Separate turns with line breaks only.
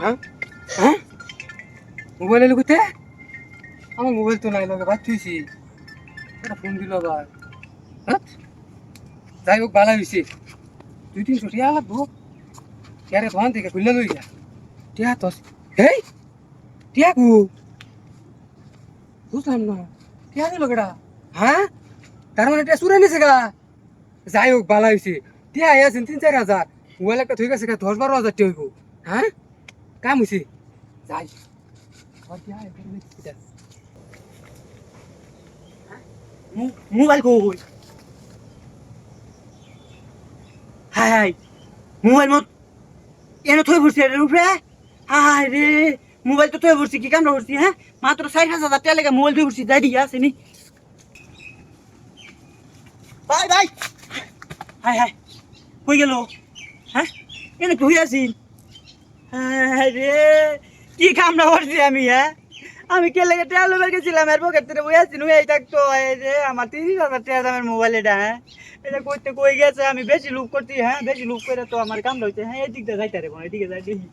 হ্যাঁ? হ্যাঁ? মোবাইল এলো কোথায়? আমার মোবাইল তো নাই বাদ থুইছি একটা ফোন দিল আবার। হ্যাঁ? যাই হোক বালা হয়েছে। দুই তিনশো টিয়া লাগবো। টিয়ারে ধন থেকে খুললে লই যা। টিয়া তো হেই! টিয়া কু? বুঝলাম না। টিয়া দিল কেডা? হ্যাঁ? তার মানে টিয়া চুরে নিছে গা। যাই হোক বালা হয়েছে। টিয়া আছেন তিন চার হাজার। মোবাইল একটা গেছে গা, দশ বারো হাজার টিয়া হইব। হ্যাঁ? কাম হয়েছে যাই।
মোবাইল কই? হাই হাই মোবাইল মত এনে থই বসছি এর উপরে? হাই রে মোবাইল তো থই কি হ্যাঁ? মাত্র ষাট হাজার টাকা লেগে মোবাইল থই বসছি যাই দিয়ে আসেনি ভাই ভাই! হাই হাই কই গেল? হ্যাঁ? এনে আসিন হাই রে কি কামড়া করছি আমি হ্যাঁ? আমি কে লেগে টেয়া লোবার গেছিলাম, এর পকেট থেকে বই আসছি নুয়ে থাকতো তো আমার তিরিশ হাজার টাকা দামের মোবাইল এটা হ্যাঁ? এটা করতে কই গেছে, আমি বেশি লুপ করছি হ্যাঁ? বেশি লুপ করে তো আমার কাম হচ্ছে হ্যাঁ এদিক যাইতে রে এদিকে যাই দেখি।